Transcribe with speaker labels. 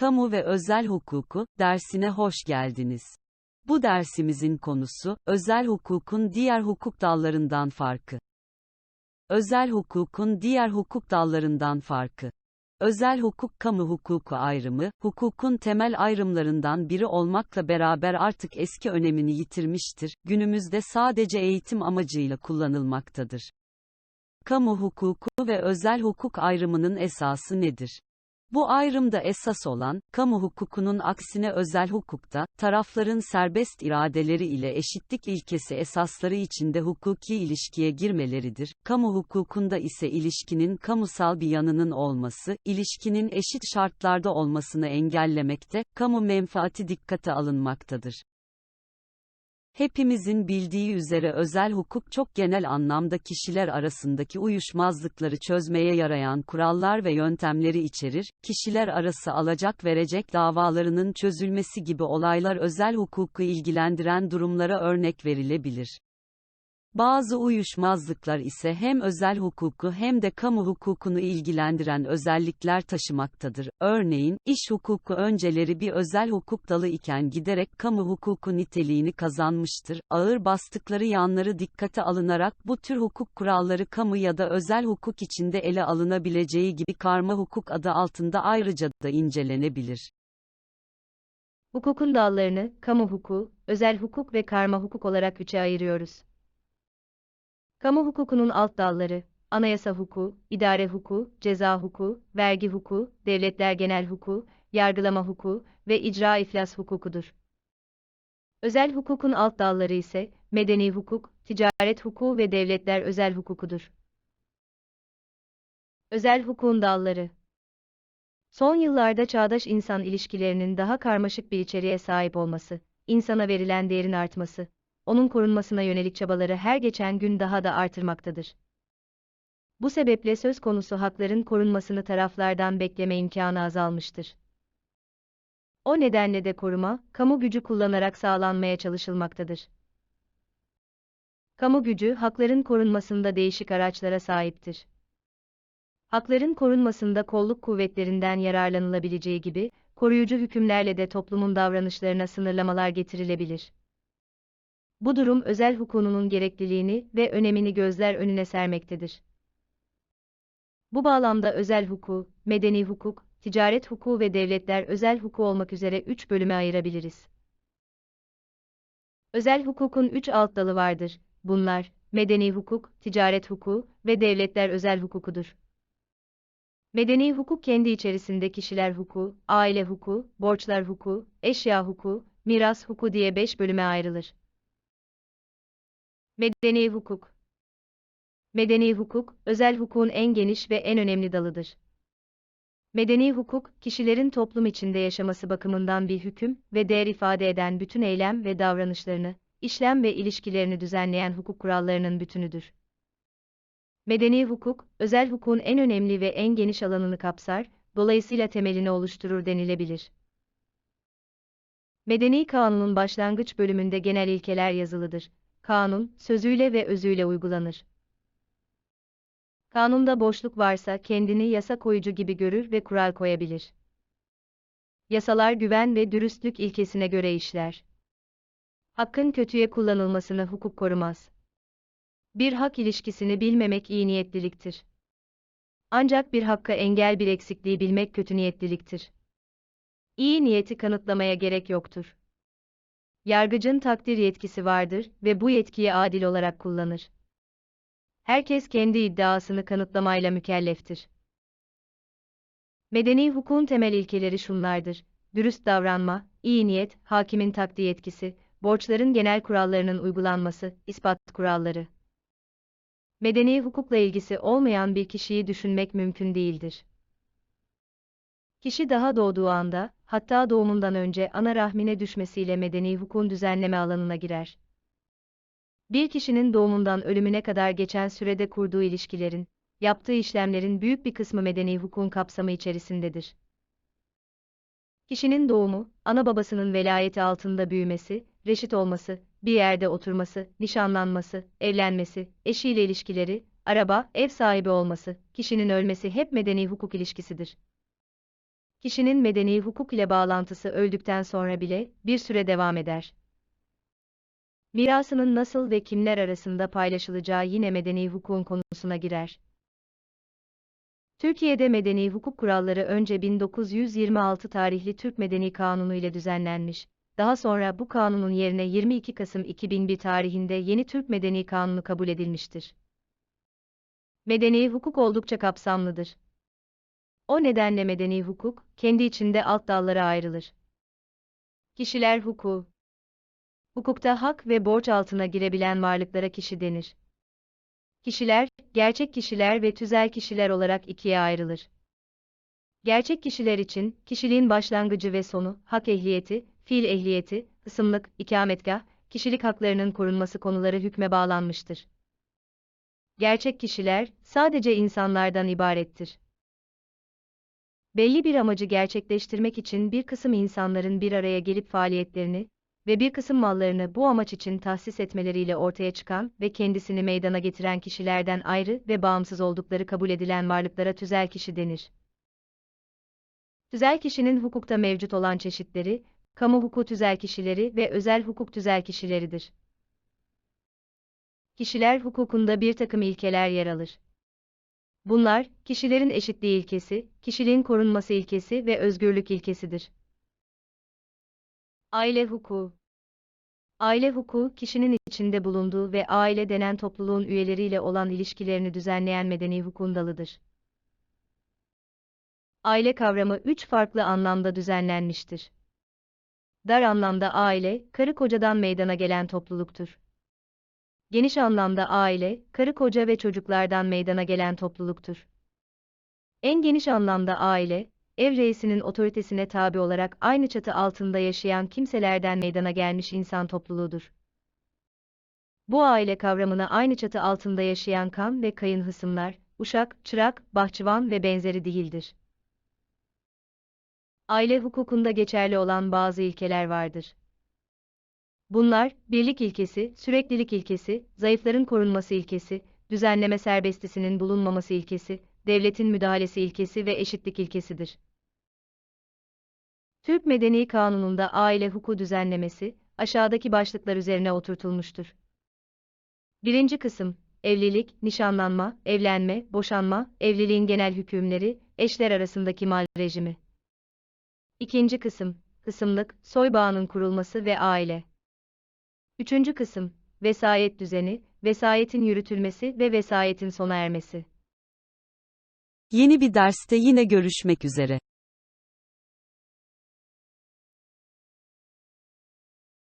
Speaker 1: Kamu ve Özel Hukuku dersine hoş geldiniz. Bu dersimizin konusu, özel hukukun diğer hukuk dallarından farkı. Özel hukukun diğer hukuk dallarından farkı. Özel hukuk kamu hukuku ayrımı, hukukun temel ayrımlarından biri olmakla beraber artık eski önemini yitirmiştir, günümüzde sadece eğitim amacıyla kullanılmaktadır. Kamu hukuku ve özel hukuk ayrımının esası nedir? Bu ayrımda esas olan, kamu hukukunun aksine özel hukukta, tarafların serbest iradeleri ile eşitlik ilkesi esasları içinde hukuki ilişkiye girmeleridir. Kamu hukukunda ise ilişkinin kamusal bir yanının olması, ilişkinin eşit şartlarda olmasını engellemekte, kamu menfaati dikkate alınmaktadır. Hepimizin bildiği üzere özel hukuk çok genel anlamda kişiler arasındaki uyuşmazlıkları çözmeye yarayan kurallar ve yöntemleri içerir. Kişiler arası alacak verecek davalarının çözülmesi gibi olaylar özel hukuku ilgilendiren durumlara örnek verilebilir. Bazı uyuşmazlıklar ise hem özel hukuku hem de kamu hukukunu ilgilendiren özellikler taşımaktadır. Örneğin, iş hukuku önceleri bir özel hukuk dalı iken giderek kamu hukuku niteliğini kazanmıştır. Ağır bastıkları yanları dikkate alınarak bu tür hukuk kuralları kamu ya da özel hukuk içinde ele alınabileceği gibi karma hukuk adı altında ayrıca da incelenebilir.
Speaker 2: Hukukun dallarını, kamu hukuku, özel hukuk ve karma hukuk olarak üçe ayırıyoruz. Kamu hukukunun alt dalları, anayasa hukuku, idare hukuku, ceza hukuku, vergi hukuku, devletler genel hukuku, yargılama hukuku ve icra iflas hukukudur. Özel hukukun alt dalları ise, medeni hukuk, ticaret hukuku ve devletler özel hukukudur. Özel hukukun dalları Son yıllarda çağdaş insan ilişkilerinin daha karmaşık bir içeriğe sahip olması, insana verilen değerin artması, onun korunmasına yönelik çabaları her geçen gün daha da artırmaktadır. Bu sebeple söz konusu hakların korunmasını taraflardan bekleme imkanı azalmıştır. O nedenle de koruma, kamu gücü kullanarak sağlanmaya çalışılmaktadır. Kamu gücü, hakların korunmasında değişik araçlara sahiptir. Hakların korunmasında kolluk kuvvetlerinden yararlanılabileceği gibi, koruyucu hükümlerle de toplumun davranışlarına sınırlamalar getirilebilir. Bu durum özel hukukunun gerekliliğini ve önemini gözler önüne sermektedir. Bu bağlamda özel hukuk, medeni hukuk, ticaret hukuku ve devletler özel hukuku olmak üzere üç bölüme ayırabiliriz. Özel hukukun üç alt dalı vardır. Bunlar, medeni hukuk, ticaret hukuku ve devletler özel hukukudur. Medeni hukuk kendi içerisinde kişiler hukuku, aile hukuku, borçlar hukuku, eşya hukuku, miras hukuku diye beş bölüme ayrılır. Medeni hukuk Medeni hukuk, özel hukukun en geniş ve en önemli dalıdır. Medeni hukuk, kişilerin toplum içinde yaşaması bakımından bir hüküm ve değer ifade eden bütün eylem ve davranışlarını, işlem ve ilişkilerini düzenleyen hukuk kurallarının bütünüdür. Medeni hukuk, özel hukukun en önemli ve en geniş alanını kapsar, dolayısıyla temelini oluşturur denilebilir. Medeni kanunun başlangıç bölümünde genel ilkeler yazılıdır. Kanun, sözüyle ve özüyle uygulanır. Kanunda boşluk varsa kendini yasa koyucu gibi görür ve kural koyabilir. Yasalar güven ve dürüstlük ilkesine göre işler. Hakkın kötüye kullanılmasını hukuk korumaz. Bir hak ilişkisini bilmemek iyi niyetliliktir. Ancak bir hakka engel bir eksikliği bilmek kötü niyetliliktir. İyi niyeti kanıtlamaya gerek yoktur. Yargıcın takdir yetkisi vardır ve bu yetkiyi adil olarak kullanır. Herkes kendi iddiasını kanıtlamayla mükelleftir. Medeni hukukun temel ilkeleri şunlardır. Dürüst davranma, iyi niyet, hakimin takdir yetkisi, borçların genel kurallarının uygulanması, ispat kuralları. Medeni hukukla ilgisi olmayan bir kişiyi düşünmek mümkün değildir. Kişi daha doğduğu anda, hatta doğumundan önce ana rahmine düşmesiyle medeni hukukun düzenleme alanına girer. Bir kişinin doğumundan ölümüne kadar geçen sürede kurduğu ilişkilerin, yaptığı işlemlerin büyük bir kısmı medeni hukukun kapsamı içerisindedir. Kişinin doğumu, ana babasının velayeti altında büyümesi, reşit olması, bir yerde oturması, nişanlanması, evlenmesi, eşiyle ilişkileri, araba, ev sahibi olması, kişinin ölmesi hep medeni hukuk ilişkisidir. Kişinin medeni hukuk ile bağlantısı öldükten sonra bile bir süre devam eder. Mirasının nasıl ve kimler arasında paylaşılacağı yine medeni hukukun konusuna girer. Türkiye'de medeni hukuk kuralları önce 1926 tarihli Türk Medeni Kanunu ile düzenlenmiş. Daha sonra bu kanunun yerine 22 Kasım 2001 tarihinde yeni Türk Medeni Kanunu kabul edilmiştir. Medeni hukuk oldukça kapsamlıdır. O nedenle medeni hukuk, kendi içinde alt dallara ayrılır. Kişiler hukuku Hukukta hak ve borç altına girebilen varlıklara kişi denir. Kişiler, gerçek kişiler ve tüzel kişiler olarak ikiye ayrılır. Gerçek kişiler için, kişiliğin başlangıcı ve sonu, hak ehliyeti, fiil ehliyeti, ısımlık, ikametgah, kişilik haklarının korunması konuları hükme bağlanmıştır. Gerçek kişiler, sadece insanlardan ibarettir. Belli bir amacı gerçekleştirmek için bir kısım insanların bir araya gelip faaliyetlerini ve bir kısım mallarını bu amaç için tahsis etmeleriyle ortaya çıkan ve kendisini meydana getiren kişilerden ayrı ve bağımsız oldukları kabul edilen varlıklara tüzel kişi denir. Tüzel kişinin hukukta mevcut olan çeşitleri, kamu hukuku tüzel kişileri ve özel hukuk tüzel kişileridir. Kişiler hukukunda bir takım ilkeler yer alır. Bunlar, kişilerin eşitliği ilkesi, kişiliğin korunması ilkesi ve özgürlük ilkesidir. Aile hukuku Aile hukuku, kişinin içinde bulunduğu ve aile denen topluluğun üyeleriyle olan ilişkilerini düzenleyen medeni hukukun dalıdır. Aile kavramı üç farklı anlamda düzenlenmiştir. Dar anlamda aile, karı kocadan meydana gelen topluluktur. Geniş anlamda aile, karı koca ve çocuklardan meydana gelen topluluktur. En geniş anlamda aile, ev reisinin otoritesine tabi olarak aynı çatı altında yaşayan kimselerden meydana gelmiş insan topluluğudur. Bu aile kavramına aynı çatı altında yaşayan kan ve kayın hısımlar, uşak, çırak, bahçıvan ve benzeri değildir. Aile hukukunda geçerli olan bazı ilkeler vardır. Bunlar, birlik ilkesi, süreklilik ilkesi, zayıfların korunması ilkesi, düzenleme serbestisinin bulunmaması ilkesi, devletin müdahalesi ilkesi ve eşitlik ilkesidir. Türk Medeni Kanunu'nda aile hukuku düzenlemesi, aşağıdaki başlıklar üzerine oturtulmuştur. Birinci kısım, evlilik, nişanlanma, evlenme, boşanma, evliliğin genel hükümleri, eşler arasındaki mal rejimi. İkinci kısım, kısımlık, soy bağının kurulması ve aile. Üçüncü kısım, vesayet düzeni, vesayetin yürütülmesi ve vesayetin sona ermesi.
Speaker 1: Yeni bir derste yine görüşmek üzere.